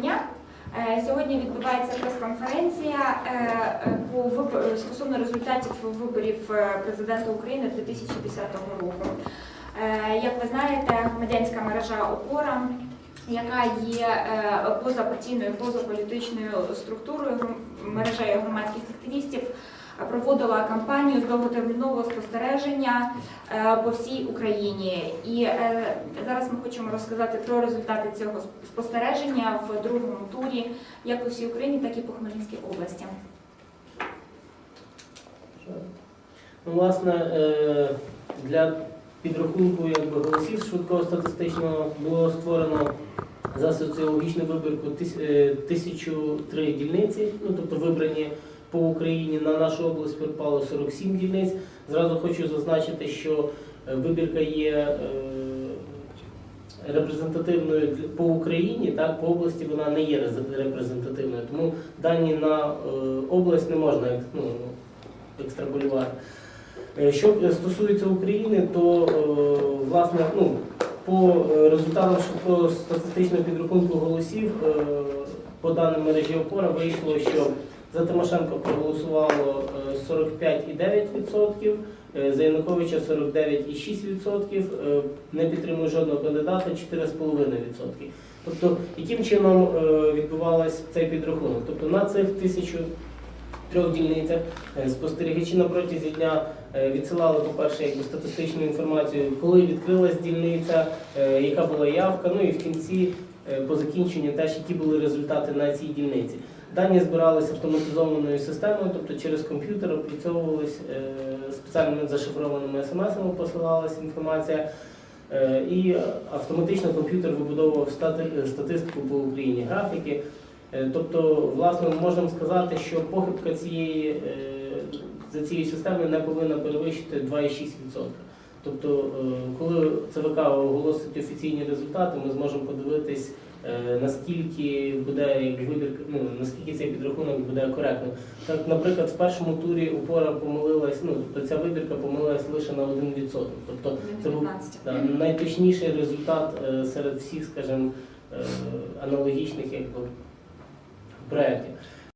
дня. Е, Сьогодні відбувається прес-конференція е, е, стосовно результатів виборів президента України 2010 року. Як ви знаєте, громадянська мережа ОПОРА, яка є позапартійною, позаполітичною структурою, мережею громадських активістів, проводила кампанію з довготермінового спостереження е, по всій Україні. І е, зараз ми хочемо розказати про результати цього спостереження в другому турі, як по всій Україні, так і по Хмельницькій області. Ну, власне, е, для підрахунку якби, голосів швидкого статистичного було створено за соціологічну вибірку тис- е, 1003 дільниці, ну тобто вибрані по Україні. На нашу область припало 47 дільниць. Зразу хочу зазначити, що е, вибірка є е, репрезентативною по Україні, так, по області вона не є рез- репрезентативною. Тому дані на е, область не можна ну, екстраполювати. Що стосується України, то власне ну, по результатам швидкого статистичного підрахунку голосів по даним мережі опора вийшло, що за Тимошенко проголосувало е, 45,9%, е, за Януковича 49,6%, е, не підтримує жодного кандидата 4,5%. Тобто, яким чином е, відбувався цей підрахунок? Тобто на цих тисячу трьох дільницях е, спостерігачі на протязі дня е, відсилали, по-перше, статистичну інформацію, коли відкрилась дільниця, е, яка була явка, ну і в кінці е, по закінченню теж які були результати на цій дільниці. Дані збиралися автоматизованою системою, тобто через комп'ютер опрацьовувались е, спеціальними зашифрованими смс-ами посилалася інформація. Е, І автоматично комп'ютер вибудовував статистику по Україні, графіки. Е, Тобто, власне, ми можемо сказати, що похибка цієї за цією системою не повинна перевищити 2,6%. Тобто, коли ЦВК оголосить офіційні результати, ми зможемо подивитись, наскільки буде як вибір, ну наскільки цей підрахунок буде коректним. Так, наприклад, в першому турі упора помилилась, ну тобто ця вибірка помилилась лише на 1%. Тобто це був да, найточніший результат е, серед всіх, скажімо, е, аналогічних якби, проєктів.